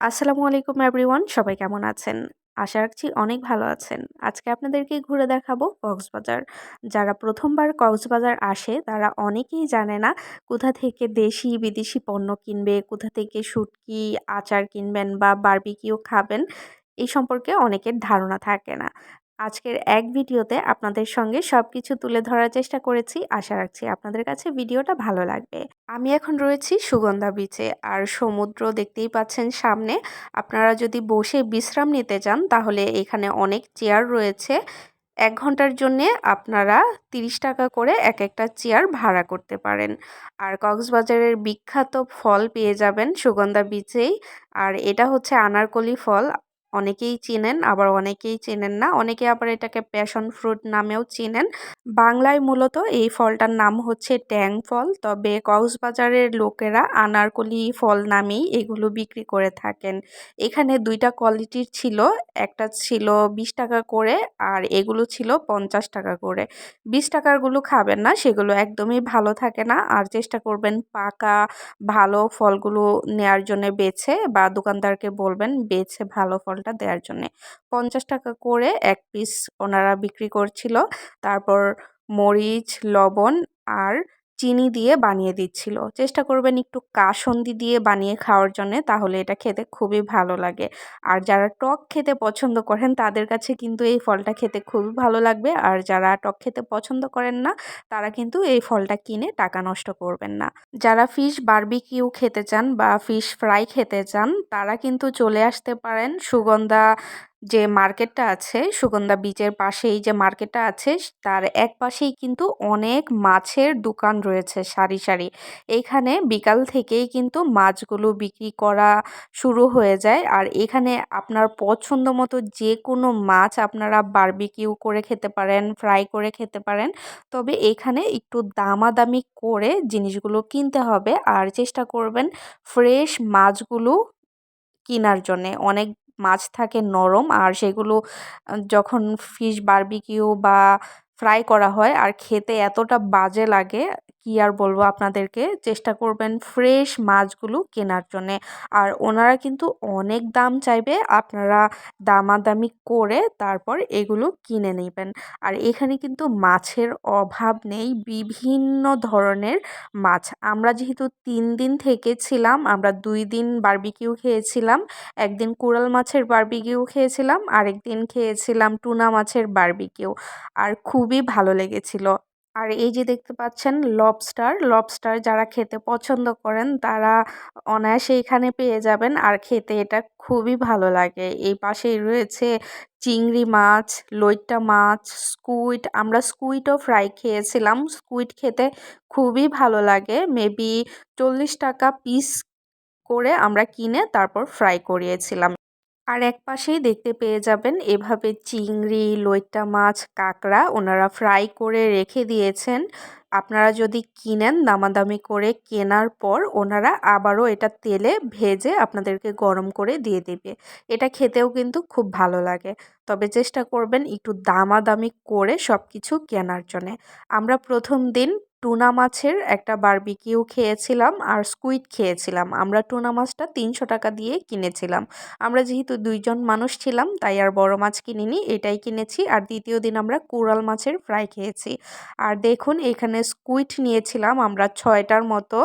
আসসালামু আলাইকুম এভরিওয়ান সবাই কেমন আছেন? আশা রাখছি অনেক ভালো আছেন। আজকে আপনাদেরকে ঘুরে দেখাবো কক্সবাজার। যারা প্রথমবার কক্সবাজার আসে তারা অনেকেই জানে না কোথা থেকে দেশি বিদেশি পণ্য কিনবে, কোথা থেকে শুটকি, আচার কিনবেন বা বার্বিকিও খাবেন এই সম্পর্কে অনেকের ধারণা থাকে না। আজকের এক ভিডিওতে আপনাদের সঙ্গে সব কিছু তুলে ধরার চেষ্টা করেছি। আশা রাখছি আপনাদের কাছে ভিডিওটা ভালো লাগবে। আমি এখন রয়েছি সুগন্ধা বিচে আর সমুদ্র দেখতেই পাচ্ছেন সামনে। আপনারা যদি বসে বিশ্রাম নিতে চান, তাহলে এখানে অনেক চেয়ার রয়েছে। এক ঘণ্টার জন্যে আপনারা ৩০ টাকা করে এক একটা চেয়ার ভাড়া করতে পারেন। আর কক্সবাজারের বিখ্যাত ফল পেয়ে যাবেন সুগন্ধা বিচেই। আর এটা হচ্ছে আনারকলি ফল। অনেকেই চেনেন, আবার অনেকেই চেনেন না। অনেকে আবার এটাকে প্যাশন ফ্রুট নামেও চেনেন। বাংলায় মূলত এই ফলটার নাম হচ্ছে ট্যাং ফল। তবে কক্সবাজারের লোকেরা আনারকলি ফল নামেই এগুলো বিক্রি করে থাকেন। এখানে দুইটা কোয়ালিটির ছিল, একটা ছিল বিশ টাকা করে আর এগুলো ছিল পঞ্চাশ টাকা করে। বিশ টাকারগুলো খাবেন না, সেগুলো একদমই ভালো থাকে না। আর চেষ্টা করবেন পাকা, ভালো ফলগুলো নেয়ার জন্য বেছে বা দোকানদারকে বলবেন, বেছে ভালো ফল ফলটা দেওয়ার জন্যে। পঞ্চাশ টাকা করে এক পিস ওনারা বিক্রি করছিল। তারপর মরিচ, লবণ আর চিনি দিয়ে বানিয়ে দিচ্ছিল। চেষ্টা করবেন একটু কাসন্দি দিয়ে বানিয়ে খাওয়ার জন্যে, তাহলে এটা খেতে খুবই ভালো লাগে। আর যারা টক খেতে পছন্দ করেন, তাদের কাছে কিন্তু এই ফলটা খেতে খুবই ভালো লাগবে। আর যারা টক খেতে পছন্দ করেন না, তারা কিন্তু এই ফলটা কিনে টাকা নষ্ট করবেন না। যারা ফিশ বারবিকিউ খেতে চান বা ফিশ ফ্রাই খেতে চান, তারা কিন্তু চলে আসতে পারেন সুগন্ধা যে মার্কেটটা আছে, সুগন্ধা বিচের পাশেই যে মার্কেটটা আছে, তার এক পাশেই কিন্তু অনেক মাছের দোকান রয়েছে সারি সারি। এইখানে বিকাল থেকেই কিন্তু মাছগুলো বিক্রি করা শুরু হয়ে যায়। আর এখানে আপনার পছন্দ মতো যে কোনো মাছ আপনারা বারবিকিউ করে খেতে পারেন ফ্রাই করে খেতে পারেন। তবে এখানে একটু দামাদামি করে জিনিসগুলো কিনতে হবে। আর চেষ্টা করবেন ফ্রেশ মাছগুলো কেনার জন্যে। অনেক মাছ থাকে নরম আর সেগুলো যখন ফিশ বারবিকিউ বা ফ্রাই করা হয়, আর খেতে এতটা বাজে লাগে কি আর বলব আপনাদেরকে? চেষ্টা করবেন ফ্রেশ মাছগুলো কেনার জন্যে। আর ওনারা কিন্তু অনেক দাম চাইবে, আপনারা দামাদামি করে তারপর এগুলো কিনে নেবেন। আর এখানে কিন্তু মাছের অভাব নেই, বিভিন্ন ধরনের মাছ। আমরা যেহেতু তিন দিন থেকেছিলাম, আমরা দুই দিন বারবিকিউ খেয়েছিলাম, একদিন কুড়াল মাছের বারবিকিউ খেয়েছিলাম, আরেকদিন খেয়েছিলাম টুনা মাছের বারবিকিউ আর খুবই ভালো লেগেছিল। আর এই যে দেখতে পাচ্ছেন লবস্টার লবস্টার যারা খেতে পছন্দ করেন তারা অনায়াসে এখানে পেয়ে যাবেন। আর খেতে এটা খুবই ভালো লাগে। এই পাশেই রয়েছে চিংড়ি মাছ, লইট্টা মাছ স্কুইড আমরা স্কুইডও ফ্রাই খেয়েছিলাম। স্কুইড খেতে খুবই ভালো লাগে। মেবি চল্লিশ টাকা পিস করে আমরা কিনে তারপর ফ্রাই করিয়েছিলাম। আর এক পাশেই দেখতে পেয়ে যাবেন এভাবে চিংড়ি, লইট্টা মাছ, কাঁকড়া ওনারা ফ্রাই করে রেখে দিয়েছেন। আপনারা যদি কিনেন দামাদামি করে কেনার পর ওনারা আবারও এটা তেলে ভেজে আপনাদেরকে গরম করে দিয়ে দেবে। এটা খেতেও কিন্তু খুব ভালো লাগে। তবে চেষ্টা করবেন একটু দামাদামি করে সব কিছু কেনার জন্যে। আমরা প্রথম দিন টুনা মাছের একটা বারবিকিউ খেয়েছিলাম আর স্কুইড খেয়েছিলাম। আমরা টুনা মাছটা তিনশো টাকা দিয়ে কিনেছিলাম। আমরা যেহেতু দুইজন মানুষ ছিলাম, তাই আর বড় মাছ কিনিনি, এটাই কিনেছি। আর দ্বিতীয় দিন আমরা কুড়াল মাছের ফ্রাই খেয়েছি। আর দেখুন, এখানে স্কুইড নিয়েছিলাম আমরা ছয়টার মতো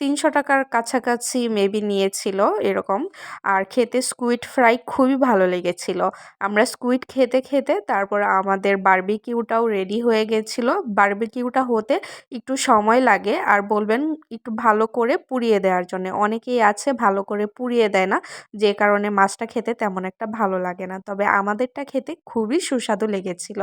তিনশো টাকার কাছাকাছি মেবি নিয়েছিল এরকম। আর খেতে স্কুইড ফ্রাই খুবই ভালো লেগেছিল। আমরা স্কুইড খেতে খেতে তারপর আমাদের বারবিকিউটাও রেডি হয়ে গেছিল। বারবিকিউটা হতে একটু সময় লাগে আর বলবেন একটু ভালো করে পুড়িয়ে দেওয়ার জন্য। অনেকেই আছে ভালো করে পুড়িয়ে দেয় না, যে কারণে মাছটা খেতে তেমন একটা ভালো লাগে না। তবে আমাদেরটা খেতে খুবই সুস্বাদু লেগেছিল।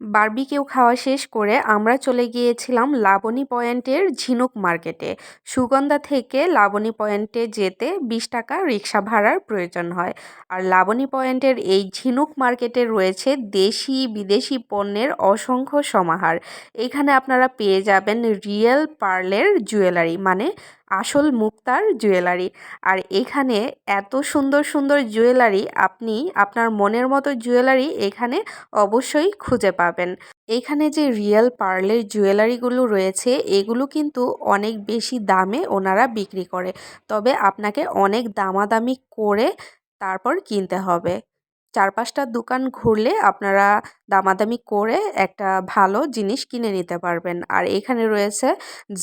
বারবিকিউ খাওয়া শেষ করে আমরা চলে গিয়েছিলাম লাবণী পয়েন্টের ঝিনুক মার্কেটে। সুগন্ধা থেকে লাবণী পয়েন্টে যেতে বিশ টাকা রিক্সা ভাড়ার প্রয়োজন হয়। আর লাবণী পয়েন্টের এই ঝিনুক মার্কেটে রয়েছে দেশি, বিদেশি পণ্যের অসংখ্য সমাহার। এখানে আপনারা পেয়ে যাবেন রিয়েল পার্লের জুয়েলারি মানে আসল মুক্তার জুয়েলারি। আর এখানে এত সুন্দর সুন্দর জুয়েলারি আপনি আপনার মনের মতো জুয়েলারি এখানে অবশ্যই খুঁজে পাবেন। এখানে যে রিয়েল পার্লের জুয়েলারিগুলো রয়েছে, এগুলো কিন্তু অনেক বেশি দামে ওনারা বিক্রি করে। তবে আপনাকে অনেক দামাদামি করে তারপর কিনতে হবে। চার পাঁচটা দোকান ঘুরলে আপনারা দামাদামি করে একটা ভালো জিনিস কিনে নিতে পারবেন। আর এখানে রয়েছে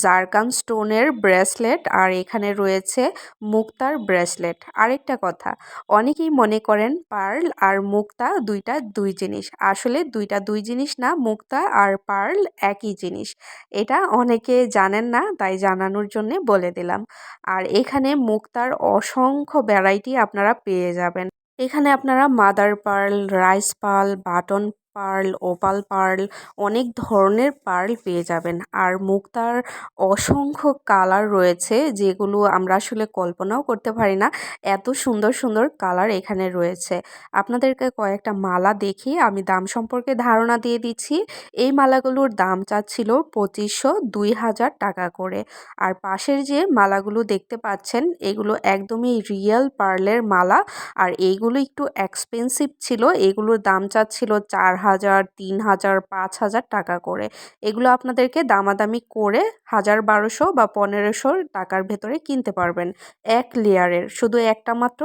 জারকান স্টোনের ব্রেসলেট আর এখানে রয়েছে মুক্তার ব্রেসলেট। আরেকটা কথা, অনেকেই মনে করেন পার্ল আর মুক্তা দুইটা দুই জিনিস। আসলে দুইটা দুই জিনিস না, মুক্তা আর পার্ল একই জিনিস। এটা অনেকে জানেন না, তাই জানানোর জন্য বলে দিলাম। আর এখানে মুক্তার অসংখ্য ভ্যারাইটি আপনারা পেয়ে যাবেন। এখানে আপনারা mother pearl rice pearl button pearl, opal pearl, অনেক ধরনের পার্ল পেয়ে যাবেন। আর মুক্তার অসংখ্য কালার রয়েছে যেগুলো আমরা আসলে কল্পনাও করতে পারি না, এত সুন্দর সুন্দর কালার এখানে রয়েছে। আপনাদেরকে কয়েকটা মালা দেখিয়ে আমি দাম সম্পর্কে ধারণা দিয়ে দিচ্ছি। এই মালাগুলোর দাম চাচ্ছিল পঁচিশশো দুই হাজার টাকা করে। আর পাশের যে মালাগুলো দেখতে পাচ্ছেন, এগুলো একদমই রিয়েল পার্লের মালা। আর এইগুলো একটু এক্সপেন্সিভ ছিল, এগুলোর দাম চাচ্ছিল চার হাজার, তিন হাজার, পাঁচ হাজার টাকা করে। এগুলো আপনাদেরকে দামাদামি করে হাজার বারোশো বা পনেরোশো টাকার ভেতরে কিনতে পারবেন। এক লেয়ারের, শুধু একটা মাত্র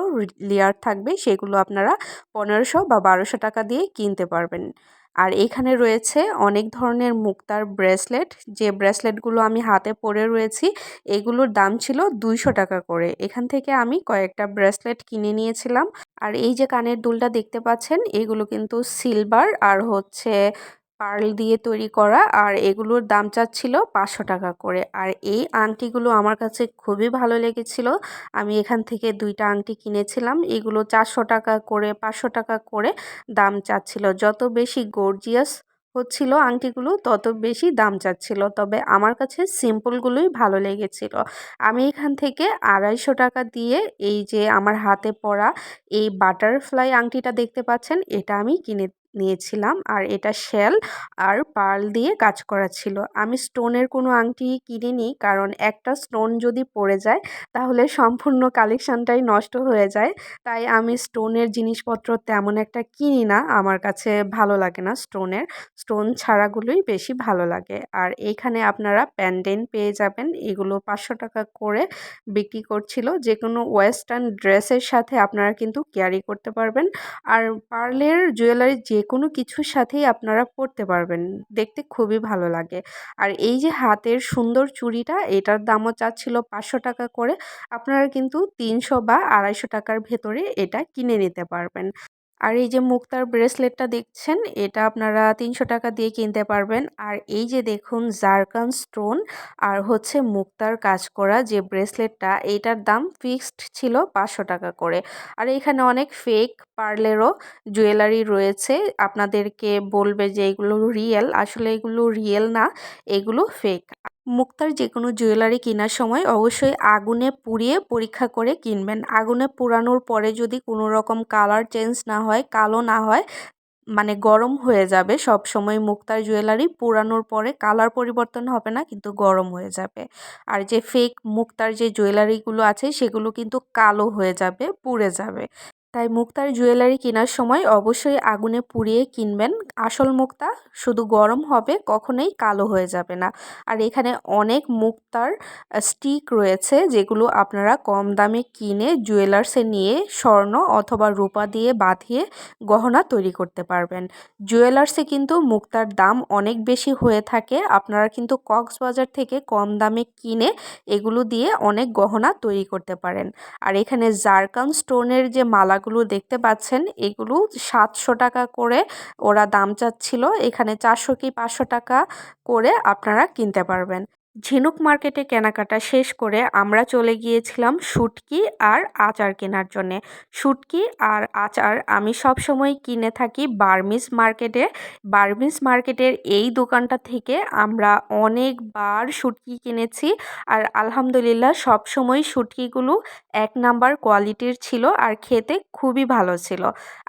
লেয়ার থাকবে, সেগুলো আপনারা পনেরোশো বা বারোশো টাকা দিয়ে কিনতে পারবেন। আর এখানে রয়েছে অনেক ধরনের মুক্তার ব্রেসলেট। যে ব্রেসলেটগুলো আমি হাতে পরে রয়েছি, এগুলোর দাম ছিল দুইশো টাকা করে। এখান থেকে আমি কয়েকটা ব্রেসলেট কিনে নিয়েছিলাম। আর এই যে কানের দুলটা দেখতে পাচ্ছেন, এগুলো কিন্তু সিলভার আর হচ্ছে পার্ল দিয়ে তৈরি করা। আর এগুলোর দাম চাচ্ছিল পাঁচশো টাকা করে। আর এই আংটিগুলো আমার কাছে খুবই ভালো লেগেছিল। আমি এখান থেকে দুইটা আংটি কিনেছিলাম। এগুলো চারশো টাকা করে, পাঁচশো টাকা করে দাম চাচ্ছিল। যত বেশি গর্জিয়াস হচ্ছিল আংটিগুলো তত বেশি দাম চাচ্ছিল, তবে আমার কাছে সিম্পলগুলোই ভালো লেগেছিল। আমি এখান থেকে আড়াইশো টাকা দিয়ে এই যে আমার হাতে পরা এই বাটারফ্লাই আংটিটা দেখতে পাচ্ছেন, এটা আমি কিনে নিয়েছিলাম আর এটা শেল আর পার্ল দিয়ে কাজ করা ছিল। আমি স্টোনের কোনো আংটি কিনিনি কারণ একটা স্টোন যদি পড়ে যায় তাহলে সম্পূর্ণ কালেকশানটাই নষ্ট হয়ে যায়। তাই আমি স্টোনের জিনিসপত্র তেমন একটা কিনি না, আমার কাছে ভালো লাগে না স্টোনের। স্টোন ছাড়াগুলোই বেশি ভালো লাগে। আর এইখানে আপনারা প্যান্ডেন পেয়ে যাবেন, এগুলো পাঁচশো টাকা করে বিক্রি করছিল। যে কোনো ওয়েস্টার্ন ড্রেসের সাথে আপনারা কিন্তু ক্যারি করতে পারবেন। আর পার্লের জুয়েলারি যে কোনো কিছুর সাথেই আপনারা পরতে পারবেন। দেখতে খুবই ভালো লাগে। আর এই যে হাতের সুন্দর চুড়িটা, এটার দামও চাচ্ছিল পাঁচশো টাকা করে। আপনারা কিন্তু তিনশো বা আড়াইশো টাকার ভেতরে এটা কিনে নিতে পারবেন। আর এই যে মুক্তার ব্রেসলেটটা দেখছেন, এটা আপনারা তিনশো টাকা দিয়ে কিনতে পারবেন। আর এই যে দেখুন, জারকান স্টোন আর হচ্ছে মুক্তার কাজ করা যে ব্রেসলেটটা এইটার দাম ফিক্সড ছিল পাঁচশো টাকা করে। আর এখানে অনেক ফেক পার্লেরও জুয়েলারি রয়েছে। আপনাদেরকে বলবে যে এগুলো রিয়েল। আসলে এগুলো রিয়েল না, এগুলো ফেক মুক্তার যে কোনো জুয়েলারি কেনার সময় অবশ্যই আগুনে পুড়িয়ে পরীক্ষা করে কিনবেন। আগুনে পোড়ানোর পরে যদি কোনো রকম কালার চেঞ্জ না হয়, কালো না হয় মানে গরম হয়ে যাবে সব সময় মুক্তার জুয়েলারি পোড়ানোর পরে কালার পরিবর্তন হবে না, কিন্তু গরম হয়ে যাবে। আর যে ফেক মুক্তার যে জুয়েলারিগুলো আছে, সেগুলো কিন্তু কালো হয়ে যাবে, পুড়ে যাবে। তাই মুক্তার জুয়েলারি কেনার সময় অবশ্যই আগুনে পুড়িয়ে কিনবেন। আসল মুক্তা শুধু গরম হবে, কখনোই কালো হয়ে যাবে না। আর এখানে অনেক মুক্তার স্টিক রয়েছে যেগুলো আপনারা কম দামে কিনে জুয়েলার্সে নিয়ে স্বর্ণ অথবা রূপা দিয়ে বাঁধিয়ে গহনা তৈরি করতে পারবেন। জুয়েলার্সে কিন্তু মুক্তার দাম অনেক বেশি হয়ে থাকে। আপনারা কিন্তু কক্সবাজার থেকে কম দামে কিনে এগুলো দিয়ে অনেক গহনা তৈরি করতে পারেন। আর এখানে জারকান স্টোনের যে মালা মালাগুলো দেখতে পাচ্ছেন, এগুলো সাতশো টাকা করে ওরা দাম চাচ্ছিল। এখানে চারশো কি পাঁচশো টাকা করে আপনারা কিনতে পারবেন। ঝিনুক মার্কেটে কেনাকাটা শেষ করে আমরা চলে গিয়েছিলাম শুটকি আর আচার কেনার জন্যে। শুটকি আর আচার আমি সব সময় কিনে থাকি বার্মিস মার্কেটে। বার্মিস মার্কেটের এই দোকানটা থেকে আমরা অনেকবার শুটকি কিনেছি আর আলহামদুলিল্লাহ সব সময় শুটকিগুলো এক নাম্বার কোয়ালিটির ছিল আর খেতে খুবই ভালো ছিল।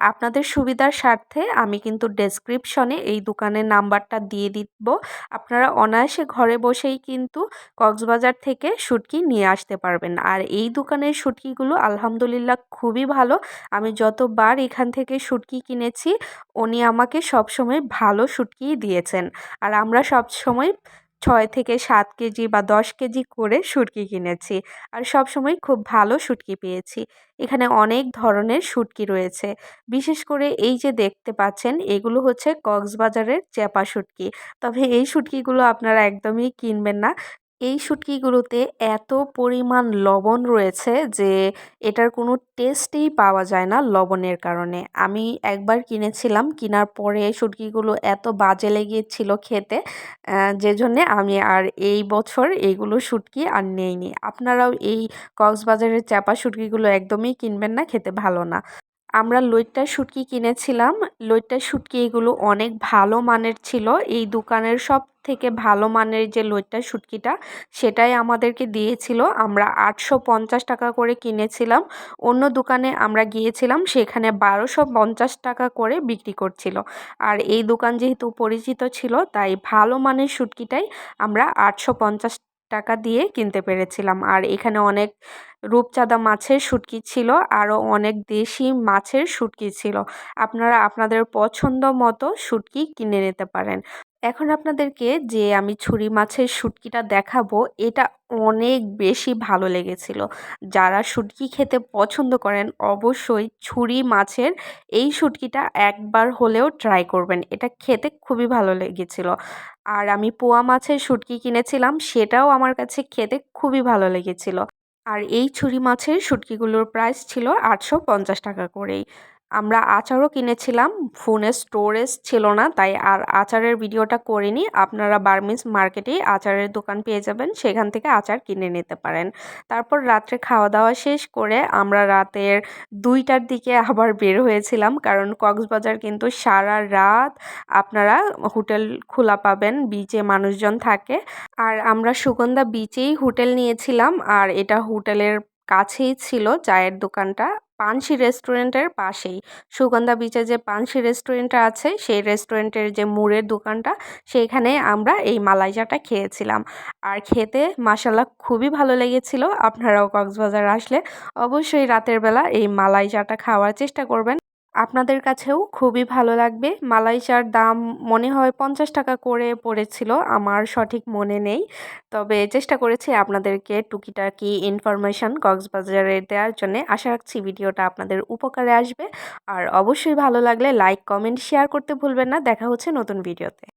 আপনাদের সুবিধার স্বার্থে আমি কিন্তু ডেসক্রিপশনে এই দোকানের নাম্বারটা দিয়ে দিব। আপনারা অনায়াসে ঘরে বসেই কিন্তু কক্সবাজার থেকে শুটকি নিয়ে আসতে পারবেন। আর এই দোকানের শুটকিগুলো আলহামদুলিল্লাহ খুবই ভালো। আমি যতবার এখান থেকে শুটকি কিনেছি, উনি আমাকে সবসময় ভালো শুটকিই দিয়েছেন। আর আমরা সবসময় ছয় থেকে সাত কেজি বা দশ কেজি করে শুটকি কিনেছি। আর সব সময় খুব ভালো সুটকি পেয়েছি। এখানে অনেক ধরনের শুটকি রয়েছে। বিশেষ করে এই যে দেখতে পাচ্ছেন, এগুলো হচ্ছে কক্সবাজারের চেপা শুটকি। তবে এই শুটকিগুলো আপনারা একদমই কিনবেন না। এই শুটকিগুলোতে এত পরিমাণ লবণ রয়েছে যে এটার কোনো টেস্টেই পাওয়া যায় না লবণের কারণে। আমি একবার কিনেছিলাম, কেনার পরে শুটকিগুলো এত বাজে লেগেছিল খেতে যে জন্যে আমি আর এই বছর এইগুলো শুটকি আর নেইনি। আপনারাও এই কক্সবাজারের চাপা শুটকিগুলো একদমই কিনবেন না, খেতে ভালো না। আমরা লইট্টা শুটকি কিনেছিলাম। লইট্টা শুটকি এগুলো অনেক ভালো মানের ছিল। এই দোকানের সব থেকে ভালো মানের যে লইট্টা শুটকিটা, সেটাই আমাদেরকে দিয়েছিল। আমরা আটশো পঞ্চাশ টাকা করে কিনেছিলাম। অন্য দোকানে আমরা গিয়েছিলাম, সেখানে বারোশো পঞ্চাশ টাকা করে বিক্রি করছিল। আর এই দোকান যেহেতু পরিচিত ছিল, তাই ভালো মানের শুটকিটাই আমরা আটশো পঞ্চাশ টাকা দিয়ে কিনতে পেরেছিলাম। আর এখানে অনেক রূপচাঁদা মাছের শুটকি ছিল, আরও অনেক দেশি মাছের শুটকি ছিল। আপনারা আপনাদের পছন্দ মতো শুটকি কিনে নিতে পারেন। এখন আপনাদেরকে যে আমি ছুরি মাছের শুটকিটা দেখাবো, এটা অনেক বেশি ভালো লেগেছিল। যারা শুটকি খেতে পছন্দ করেন, অবশ্যই ছুরি মাছের এই শুটকিটা একবার হলেও ট্রাই করবেন। এটা খেতে খুবই ভালো লেগেছিল। আর আমি পোয়া মাছের শুটকি কিনেছিলাম, সেটাও আমার কাছে খেতে খুবই ভালো লেগেছিল। আর এই ছুরি মাছের শুটকিগুলোর প্রাইস ছিল আটশো পঞ্চাশ টাকা করেই। আমরা আচারও কিনেছিলাম, ফোনে স্টোরেজ ছিল না, তাই আর আচারের ভিডিওটা করিনি। আপনারা বার্মিস মার্কেটেই আচারের দোকান পেয়ে যাবেন, সেখান থেকে আচার কিনে নিতে পারেন। তারপর রাত্রে খাওয়া দাওয়া শেষ করে আমরা রাতের দুইটার দিকে আবার বের হয়েছিলাম, কারণ কক্সবাজার কিন্তু সারা রাত আপনারা হোটেল খোলা পাবেন বিচে মানুষজন থাকে। আর আমরা সুগন্ধা বিচেই হোটেল নিয়েছিলাম, আর এটা হোটেলের কাছেই ছিল চায়ের দোকানটা। পানসি রেস্টুরেন্টের পাশেই। সুগন্ধা বিচে যে পানসি রেস্টুরেন্টটা আছে, সেই রেস্টুরেন্টের যে মুড়ের দোকানটা, সেইখানে আমরা এই মালাইজাটা খেয়েছিলাম। আর খেতে মাসাল্লাহ খুবই ভালো লেগেছিল। আপনারাও কক্সবাজার আসলে অবশ্যই রাতের বেলা এই মালাইজাটা খাওয়ার চেষ্টা করবেন। আপনাদের কাছেও খুবই ভালো লাগবে। মালাইশার দাম মনে হয় পঞ্চাশ টাকা করে পড়েছিল, আমার সঠিক মনে নেই। তবে চেষ্টা করেছি আপনাদেরকে টুকিটাকি ইনফরমেশান কক্সবাজারে দেওয়ার জন্য। আশা রাখছি ভিডিওটা আপনাদের উপকারে আসবে। আর অবশ্যই ভালো লাগলে লাইক কমেন্ট শেয়ার করতে ভুলবেন না। দেখা হচ্ছে নতুন ভিডিওতে।